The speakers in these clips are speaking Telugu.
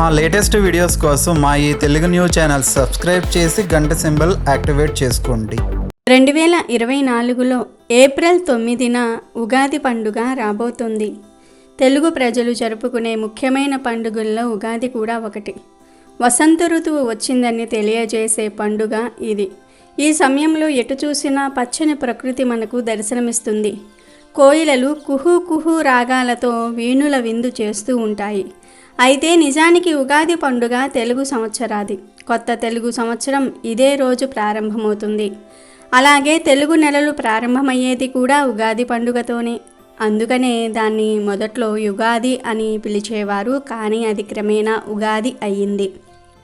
మా లేటెస్ట్ వీడియోస్ కోసం మా ఈ తెలుగు న్యూస్ ఛానల్ సబ్స్క్రైబ్ చేసి గంట సింబల్ యాక్టివేట్ చేసుకోండి. రెండు వేల ఇరవై నాలుగులో ఏప్రిల్ తొమ్మిదిన ఉగాది పండుగ రాబోతుంది. తెలుగు ప్రజలు జరుపుకునే ముఖ్యమైన పండుగల్లో ఉగాది కూడా ఒకటి. వసంత ఋతువు వచ్చిందని తెలియజేసే పండుగ ఇది. ఈ సమయంలో ఎటు చూసినా పచ్చని ప్రకృతి మనకు దర్శనమిస్తుంది. కోయిలలు కుహు కుహు రాగాలతో వీణుల విందు చేస్తూ ఉంటాయి. అయితే నిజానికి ఉగాది పండుగ తెలుగు సంవత్సరాది. కొత్త తెలుగు సంవత్సరం ఇదే రోజు ప్రారంభమవుతుంది. అలాగే తెలుగు నెలలు ప్రారంభమయ్యేది కూడా ఉగాది పండుగతోనే. అందుకనే దాన్ని మొదట్లో యుగాది అని పిలిచేవారు కానీ అది క్రమేణా ఉగాది అయ్యింది.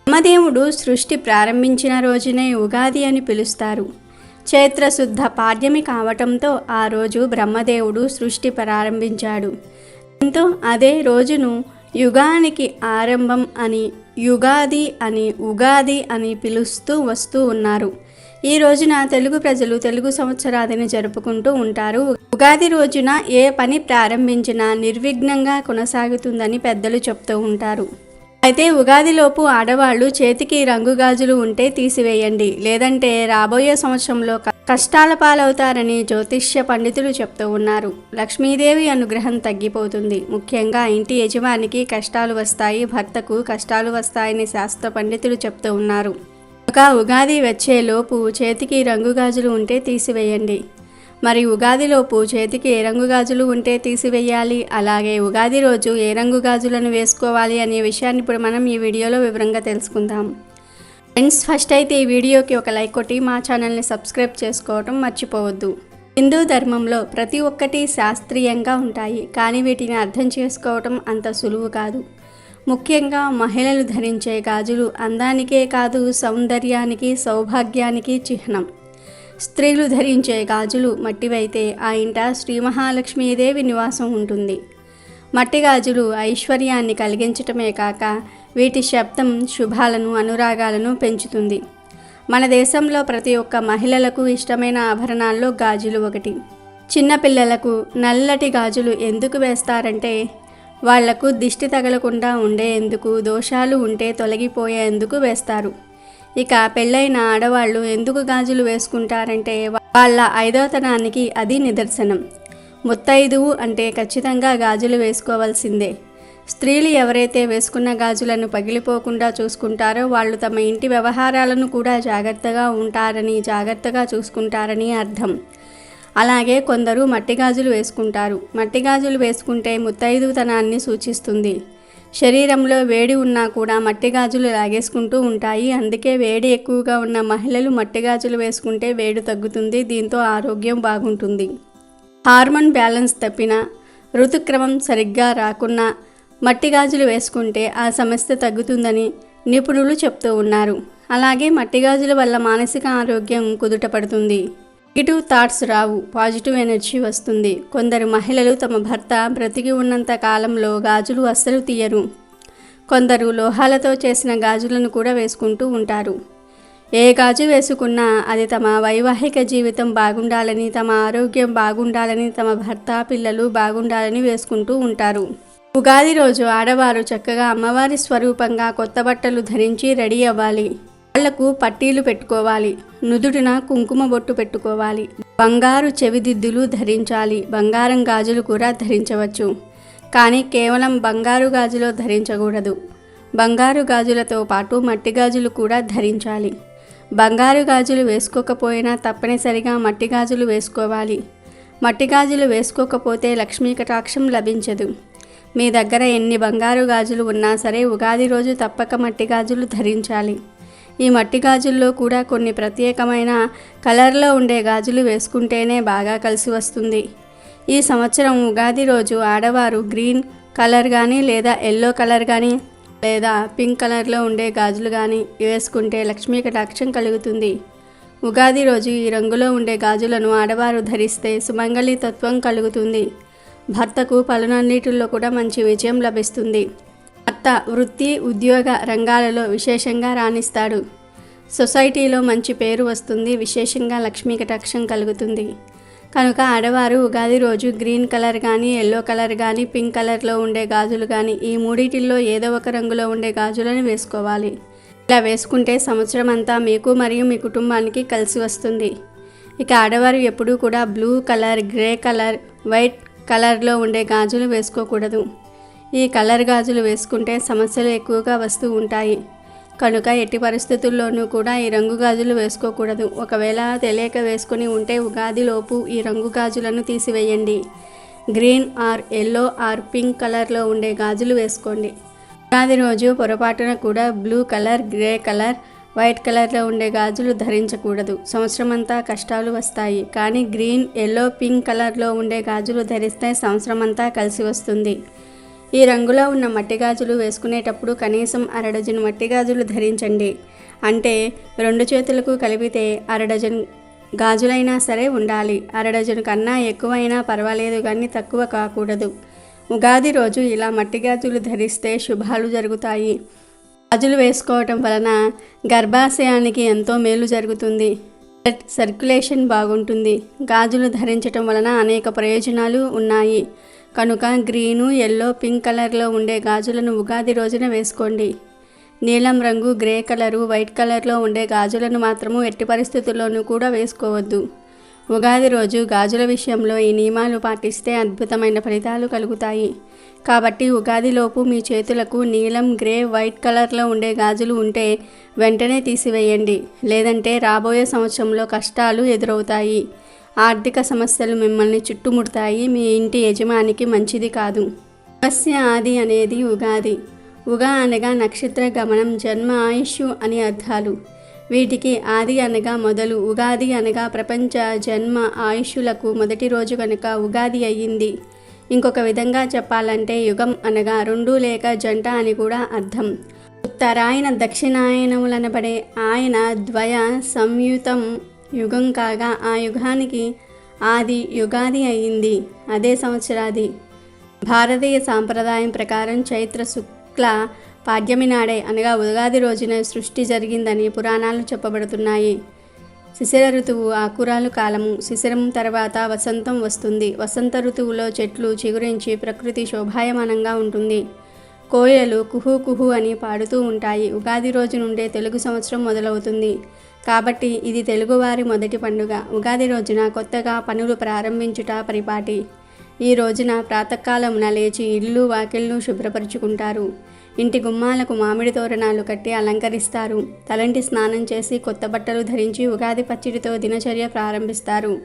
బ్రహ్మదేవుడు సృష్టి ప్రారంభించిన రోజునే ఉగాది అని పిలుస్తారు. చైత్రశుద్ధ పాడ్యమి కావటంతో ఆ రోజు బ్రహ్మదేవుడు సృష్టి ప్రారంభించాడు. దీంతో అదే రోజును యుగానికి ఆరంభం అని యుగాది అని ఉగాది అని పిలుస్తూ వస్తూ ఉన్నారు. ఈ రోజున తెలుగు ప్రజలు తెలుగు సంవత్సరాదిని జరుపుకుంటూ ఉంటారు. ఉగాది రోజున ఏ పని ప్రారంభించినా నిర్విఘ్నంగా కొనసాగుతుందని పెద్దలు చెప్తూ ఉంటారు. అయితే ఉగాదిలోపు ఆడవాళ్ళు చేతికి రంగు గాజులు ఉంటే తీసివేయండి. లేదంటే రాబోయే సంవత్సరంలో కష్టాల పాలవుతారని జ్యోతిష్య పండితులు చెప్తూ ఉన్నారు. లక్ష్మీదేవి అనుగ్రహం తగ్గిపోతుంది. ముఖ్యంగా ఇంటి యజమానికి కష్టాలు వస్తాయి భర్తకు కష్టాలు వస్తాయని శాస్త్ర పండితులు చెప్తూ ఉన్నారు. ఒక ఉగాది వచ్చేలోపు చేతికి రంగు గాజులు ఉంటే తీసివేయండి. మరి ఉగాదిలోపు చేతికి ఏ రంగు గాజులు ఉంటే తీసివేయాలి? అలాగే ఉగాది రోజు ఏ రంగు గాజులను వేసుకోవాలి అనే విషయాన్ని ఇప్పుడు మనం ఈ వీడియోలో వివరంగా తెలుసుకుందాం. ఫ్రెండ్స్ ఫస్ట్ అయితే ఈ వీడియోకి ఒక లైక్ కొట్టి మా ఛానల్ని సబ్స్క్రైబ్ చేసుకోవటం మర్చిపోవద్దు. హిందూ ధర్మంలో ప్రతి ఒక్కటి శాస్త్రీయంగా ఉంటాయి కానీ వీటిని అర్థం చేసుకోవటం అంత సులువు కాదు. ముఖ్యంగా మహిళలు ధరించే గాజులు అందానికే కాదు సౌందర్యానికి సౌభాగ్యానికి చిహ్నం. స్త్రీలు ధరించే గాజులు మట్టివైతే ఆ ఇంట శ్రీ మహాలక్ష్మీదేవి నివాసం ఉంటుంది. మట్టి గాజులు ఐశ్వర్యాన్ని కలిగించటమే కాక వీటి శబ్దం శుభాలను అనురాగాలను పెంచుతుంది. మన దేశంలో ప్రతి ఒక్క మహిళలకు ఇష్టమైన ఆభరణాల్లో గాజులు ఒకటి. చిన్నపిల్లలకు నల్లటి గాజులు ఎందుకు వేస్తారంటే వాళ్ళకు దిష్టి తగలకుండా ఉండేందుకు దోషాలు ఉంటే తొలగిపోయేందుకు వేస్తారు. ఇక పెళ్ళైన ఆడవాళ్ళు ఎందుకు గాజులు వేసుకుంటారంటే వాళ్ళ ఐదోతనానికి అది నిదర్శనం. ముత్తైదువు అంటే ఖచ్చితంగా గాజులు వేసుకోవాల్సిందే. స్త్రీలు ఎవరైతే వేసుకున్న గాజులను పగిలిపోకుండా చూసుకుంటారో వాళ్ళు తమ ఇంటి వ్యవహారాలను కూడా జాగ్రత్తగా ఉంటారని జాగ్రత్తగా చూసుకుంటారని అర్థం. అలాగే కొందరు మట్టి గాజులు వేసుకుంటారు. మట్టి గాజులు వేసుకుంటే ముత్తైదుతనాన్ని సూచిస్తుంది. శరీరంలో వేడి ఉన్నా కూడా మట్టి గాజులు లాగేసుకుంటూ ఉంటాయి. అందుకే వేడి ఎక్కువగా ఉన్న మహిళలు మట్టి గాజులు వేసుకుంటే వేడి తగ్గుతుంది దీంతో ఆరోగ్యం బాగుంటుంది. హార్మోన్ బ్యాలెన్స్ తప్పిన ఋతుక్రమం సరిగ్గా రాకున్నా మట్టి గాజులు వేసుకుంటే ఆ సమస్య తగ్గుతుందని నిపుణులు చెప్తూ ఉన్నారు. అలాగే మట్టి గాజుల వల్ల మానసిక ఆరోగ్యం కుదుటపడుతుంది నెగిటివ్ థాట్స్ రావు పాజిటివ్ ఎనర్జీ వస్తుంది. కొందరు మహిళలు తమ భర్త బ్రతికి ఉన్నంత కాలంలో గాజులు అస్సలు తీయరు. కొందరు లోహాలతో చేసిన గాజులను కూడా వేసుకుంటూ ఉంటారు. ఏ గాజు వేసుకున్నా అది తమ వైవాహిక జీవితం బాగుండాలని తమ ఆరోగ్యం బాగుండాలని తమ భర్త పిల్లలు బాగుండాలని వేసుకుంటూ ఉంటారు. ఉగాది రోజు ఆడవారు చక్కగా అమ్మవారి స్వరూపంగా కొత్త బట్టలు ధరించి రెడీ అవ్వాలి. వాళ్ళకు పట్టీలు పెట్టుకోవాలి నుదుటిన కుంకుమ బొట్టు పెట్టుకోవాలి. బంగారు చెవిదిద్దులు ధరించాలి బంగారం గాజులు కూడా ధరించవచ్చు. కానీ కేవలం బంగారు గాజులో ధరించకూడదు. బంగారు గాజులతో పాటు మట్టి గాజులు కూడా ధరించాలి. బంగారు గాజులు వేసుకోకపోయినా తప్పనిసరిగా మట్టి గాజులు వేసుకోవాలి. మట్టి గాజులు వేసుకోకపోతే లక్ష్మీ కటాక్షం లభించదు. మీ దగ్గర ఎన్ని బంగారు గాజులు ఉన్నా సరే ఉగాది రోజు తప్పక మట్టి గాజులు ధరించాలి. ఈ మట్టి గాజుల్లో కూడా కొన్ని ప్రత్యేకమైన కలర్లో ఉండే గాజులు వేసుకుంటేనే బాగా కలిసి వస్తుంది. ఈ సంవత్సరం ఉగాది రోజు ఆడవారు గ్రీన్ కలర్ కానీ లేదా ఎల్లో కలర్ కానీ లేదా పింక్ కలర్లో ఉండే గాజులు కానీ వేసుకుంటే లక్ష్మీ కటాక్షం కలుగుతుంది. ఉగాది రోజు ఈ రంగులో ఉండే గాజులను ఆడవారు ధరిస్తే సుమంగళి తత్వం కలుగుతుంది. భర్తకు పలునన్నిటిల్లో కూడా మంచి విజయం లభిస్తుంది. అత్త వృత్తి ఉద్యోగ రంగాలలో విశేషంగా రాణిస్తాడు. సొసైటీలో మంచి పేరు వస్తుంది విశేషంగా లక్ష్మీ కటాక్షం కలుగుతుంది. కనుక ఆడవారు ఉగాది రోజు గ్రీన్ కలర్ కానీ ఎల్లో కలర్ కానీ పింక్ కలర్లో ఉండే గాజులు కానీ ఈ మూడిటిల్లో ఏదో ఒక రంగులో ఉండే గాజులను వేసుకోవాలి. ఇలా వేసుకుంటే సంవత్సరం అంతా మీకు మరియు మీ కుటుంబానికి కలిసి వస్తుంది. ఇక ఆడవారు ఎప్పుడూ కూడా blue colour grey colour white కలర్లో ఉండే గాజులు వేసుకోకూడదు. ఈ కలర్ గాజులు వేసుకుంటే సమస్యలు ఎక్కువగా వస్తూ ఉంటాయి. కనుక ఎట్టి పరిస్థితుల్లోనూ కూడా ఈ రంగు గాజులు వేసుకోకూడదు. ఒకవేళ తెలియక వేసుకుని ఉంటే ఉగాదిలోపు ఈ రంగు గాజులను తీసివేయండి. Green or yellow or pink కలర్లో ఉండే గాజులు వేసుకోండి. ఉగాది రోజు పొరపాటున కూడా blue colour grey colour white కలర్లో ఉండే గాజులు ధరించకూడదు. సంవత్సరం అంతా కష్టాలు వస్తాయి. కానీ గ్రీన్ ఎల్లో పింక్ కలర్లో ఉండే గాజులు ధరిస్తే సంవత్సరం అంతా కలిసి వస్తుంది. ఈ రంగులో ఉన్న మట్టి గాజులు వేసుకునేటప్పుడు కనీసం అరడజన్ మట్టి గాజులు ధరించండి. అంటే రెండు చేతులకు కలిపితే అరడజన్ గాజులైనా సరే ఉండాలి. అరడజన్ కన్నా ఎక్కువైనా పర్వాలేదు కానీ తక్కువ కాకూడదు. ఉగాది రోజు ఇలా మట్టి గాజులు ధరిస్తే శుభాలు జరుగుతాయి. గాజులు వేసుకోవటం వలన గర్భాశయానికి ఎంతో మేలు జరుగుతుంది. బ్లడ్ సర్క్యులేషన్ బాగుంటుంది. గాజులు ధరించటం వలన అనేక ప్రయోజనాలు ఉన్నాయి. కనుక గ్రీను ఎల్లో పింక్ కలర్లో ఉండే గాజులను ఉగాది రోజున వేసుకోండి. నీలం రంగు గ్రే కలరు వైట్ కలర్లో ఉండే గాజులను మాత్రము ఎట్టి పరిస్థితుల్లోనూ కూడా వేసుకోవద్దు. ఉగాది రోజు గాజుల విషయంలో ఈ నియమాలు పాటిస్తే అద్భుతమైన ఫలితాలు కలుగుతాయి. కాబట్టి ఉగాదిలోపు మీ చేతులకు నీలం గ్రే వైట్ కలర్లో ఉండే గాజులు ఉంటే వెంటనే తీసివేయండి. లేదంటే రాబోయే సంవత్సరంలో కష్టాలు ఎదురవుతాయి. ఆర్థిక సమస్యలు మిమ్మల్ని చుట్టుముడతాయి. మీ ఇంటి యజమానికి మంచిది కాదు. మత్స్య ఆది అనేది ఉగాది. ఉగా అనగా నక్షత్ర గమనం జన్మ ఆయుష్ అని అర్థాలు. వీటికి ఆది అనగా మొదలు ఉగాది అనగా ప్రపంచ జన్మ ఆయుష్లకు మొదటి రోజు కనుక ఉగాది అయ్యింది. ఇంకొక విధంగా చెప్పాలంటే యుగం అనగా రెండు లేక జంట అని కూడా అర్థం. ఉత్తరాయణ దక్షిణాయనములనబడే ఆయన ద్వయ సంయుతం యుగం కాగా ఆ యుగానికి ఆది యుగాది అయింది. అదే సంవత్సరాది. భారతీయ సాంప్రదాయం ప్రకారం చైత్ర శుక్ల పాడ్యమి నాడే అనగా ఉగాది రోజున సృష్టి జరిగిందని పురాణాలు చెప్పబడుతున్నాయి. శిశిర ఋతువు ఆకురాలు కాలము. శిశిరం తర్వాత వసంతం వస్తుంది. వసంత ఋతువులో చెట్లు చిగురించి ప్రకృతి శోభాయమానంగా ఉంటుంది. కోయలు కుహు కుహు అని పాడుతూ ఉంటాయి. ఉగాది రోజు నుండే తెలుగు సంవత్సరం మొదలవుతుంది. కాబట్టి ఇది తెలుగువారి మొదటి పండుగ. ఉగాది రోజున కొత్తగా పనులు ప్రారంభించుట పరిపాటి. ఈ రోజున ప్రాతకాలమున లేచి ఇల్లు వాకిళ్ళు శుభ్రపరుచుకుంటారు. ఇంటి గుమ్మాలకు మామిడి తోరణాలు కట్టి అలంకరిస్తారు. తలంటి స్నానం చేసి కొత్త బట్టలు ధరించి ఉగాది పచ్చడితో దినచర్య ప్రారంభిస్తారు.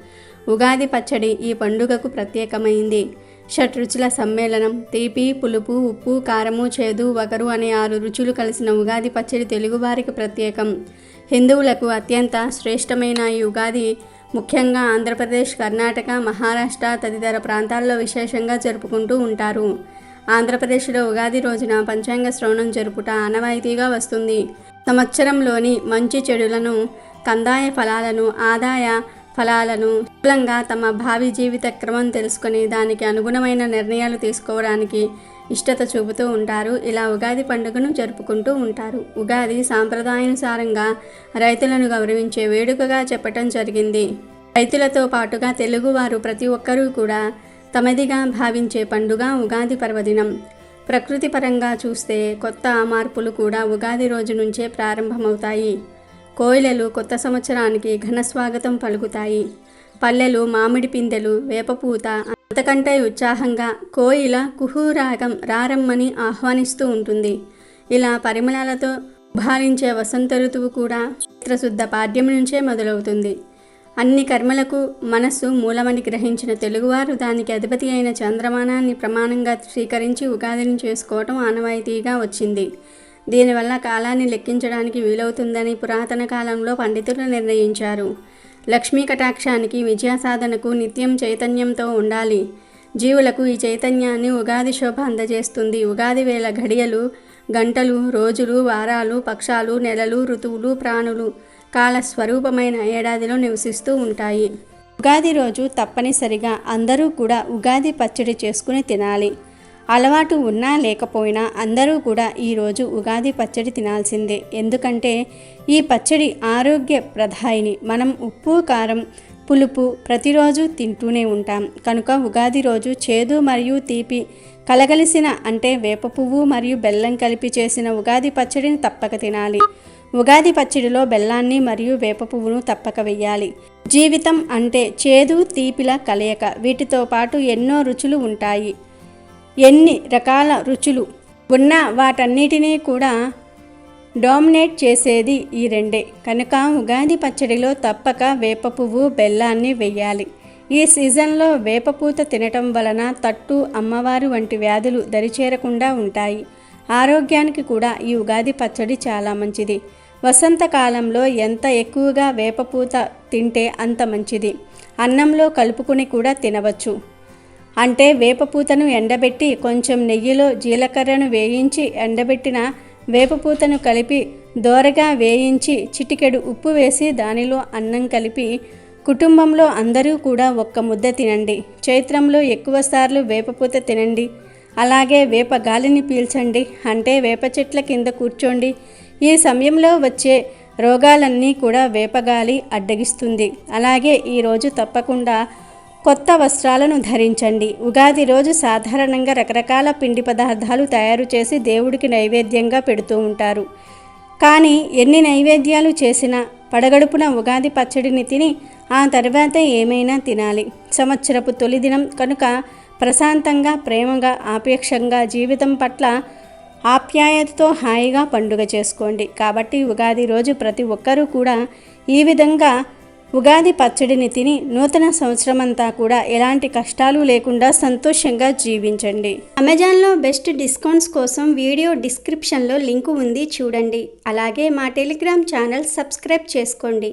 ఉగాది పచ్చడి ఈ పండుగకు ప్రత్యేకమైంది. షట్ రుచుల సమ్మేళనం తీపి పులుపు ఉప్పు కారము చేదు వగరు అనే ఆరు రుచులు కలిసిన ఉగాది పచ్చడి తెలుగువారికి ప్రత్యేకం. హిందువులకు అత్యంత శ్రేష్టమైన ఈ ఉగాది ముఖ్యంగా ఆంధ్రప్రదేశ్ కర్ణాటక మహారాష్ట్ర తదితర ప్రాంతాల్లో విశేషంగా జరుపుకుంటూ ఉంటారు. ఆంధ్రప్రదేశ్లో ఉగాది రోజున పంచాంగ శ్రవణం జరుపుట ఆనవాయితీగా వస్తుంది. సంవత్సరంలోని మంచి చెడులను కందాయ ఫలాలను ఆదాయ ఫలాలను శుభ్రంగా తమ భావి జీవిత క్రమం తెలుసుకొని దానికి అనుగుణమైన నిర్ణయాలు తీసుకోవడానికి ఇష్టత చూపుతూ ఉంటారు. ఇలా ఉగాది పండుగను జరుపుకుంటూ ఉంటారు. ఉగాది సాంప్రదాయానుసారంగా రైతులను గౌరవించే వేడుకగా చెప్పటం జరిగింది. రైతులతో పాటుగా తెలుగువారు ప్రతి ఒక్కరూ కూడా తమదిగా భావించే పండుగ ఉగాది పర్వదినం. ప్రకృతి పరంగా చూస్తే కొత్త మార్పులు కూడా ఉగాది రోజు నుంచే ప్రారంభమవుతాయి. కోయిలలు కొత్త సంవత్సరానికి ఘన స్వాగతం పలుకుతాయి. పల్లెలు మామిడి పిందెలు వేపపూత అంతకంటే ఉత్సాహంగా కోయిల కుహూరాగం రారమ్మని ఆహ్వానిస్తూ ఉంటుంది. ఇలా పరిమళాలతో భారించే వసంత ఋతువు కూడా చిత్రశుద్ధ పాడ్యం నుంచే మొదలవుతుంది. అన్ని కర్మలకు మనస్సు మూలమని గ్రహించిన తెలుగువారు దానికి అధిపతి అయిన చంద్రమానాన్ని ప్రమాణంగా స్వీకరించి ఉగాదిని చేసుకోవటం ఆనవాయితీగా వచ్చింది. దీనివల్ల కాలాన్ని లెక్కించడానికి వీలవుతుందని పురాతన కాలంలో పండితులు నిర్ణయించారు. లక్ష్మీ కటాక్షానికి విజయసాధనకు నిత్యం చైతన్యంతో ఉండాలి. జీవులకు ఈ చైతన్యాన్ని ఉగాది శోభ అందజేస్తుంది. ఉగాది వేళ ఘడియలు గంటలు రోజులు వారాలు పక్షాలు నెలలు ఋతువులు ప్రాణులు కాల స్వరూపమైన ఏడాదిలో నివసిస్తూ ఉంటాయి. ఉగాది రోజు తప్పనిసరిగా అందరూ కూడా ఉగాది పచ్చడి చేసుకుని తినాలి. అలవాటు ఉన్నా లేకపోయినా అందరూ కూడా ఈరోజు ఉగాది పచ్చడి తినాల్సిందే. ఎందుకంటే ఈ పచ్చడి ఆరోగ్య ప్రధాయిని. మనం ఉప్పు కారం పులుపు ప్రతిరోజు తింటూనే ఉంటాం. కనుక ఉగాది రోజు చేదు మరియు తీపి కలగలిసిన అంటే వేప పువ్వు మరియు బెల్లం కలిపి చేసిన ఉగాది పచ్చడిని తప్పక తినాలి. ఉగాది పచ్చడిలో బెల్లాన్ని మరియు వేప పువ్వును తప్పక వెయ్యాలి. జీవితం అంటే చేదు తీపిల కలయిక. వీటితో పాటు ఎన్నో రుచులు ఉంటాయి. ఎన్ని రకాల రుచులు ఉన్న వాటన్నిటినీ కూడా డామినేట్ చేసేది ఈ రెండే. కనుక ఉగాది పచ్చడిలో తప్పక వేప పువ్వు బెల్లాన్ని వెయ్యాలి ఈ సీజన్లో వేపపూత తినటం వలన తట్టు అమ్మవారు వంటి వ్యాధులు దరిచేరకుండా ఉంటాయి. ఆరోగ్యానికి కూడా ఈ ఉగాది పచ్చడి చాలా మంచిది. వసంతకాలంలో ఎంత ఎక్కువగా వేపపూత తింటే అంత మంచిది. అన్నంలో కలుపుకుని కూడా తినవచ్చు. అంటే వేపపూతను ఎండబెట్టి కొంచెం నెయ్యిలో జీలకర్రను వేయించి ఎండబెట్టిన వేపపూతను కలిపి దోరగా వేయించి చిటికెడు ఉప్పు వేసి దానిలో అన్నం కలిపి కుటుంబంలో అందరూ కూడా ఒక్క ముద్ద తినండి. చైత్రంలో ఎక్కువ సార్లు వేపపూత తినండి. అలాగే వేప గాలిని పీల్చండి. అంటే వేప చెట్ల కింద కూర్చోండి. ఈ సమయంలో వచ్చే రోగాలన్నీ కూడా వేపగాలి అడ్డగిస్తుంది. అలాగే ఈరోజు తప్పకుండా కొత్త వస్త్రాలను ధరించండి. ఉగాది రోజు సాధారణంగా రకరకాల పిండి పదార్థాలు తయారు చేసి దేవుడికి నైవేద్యంగా పెడుతూ ఉంటారు. కానీ ఎన్ని నైవేద్యాలు చేసినా పడగడుపున ఉగాది పచ్చడిని తిని ఆ తర్వాత ఏమైనా తినాలి. సంవత్సరపు తొలి దినం కనుక ప్రశాంతంగా ప్రేమగా ఆపేక్షంగా జీవితం పట్ల ఆప్యాయతతో హాయిగా పండుగ చేసుకోండి. కాబట్టి ఉగాది రోజు ప్రతి ఒక్కరూ కూడా ఈ విధంగా ఉగాది పచ్చడిని తిని నూతన సంవత్సరమంతా కూడా ఎలాంటి కష్టాలు లేకుండా సంతోషంగా జీవించండి. అమెజాన్లో బెస్ట్ డిస్కౌంట్స్ కోసం వీడియో డిస్క్రిప్షన్లో లింకు ఉంది చూడండి. అలాగే మా టెలిగ్రామ్ ఛానల్ సబ్స్క్రైబ్ చేసుకోండి.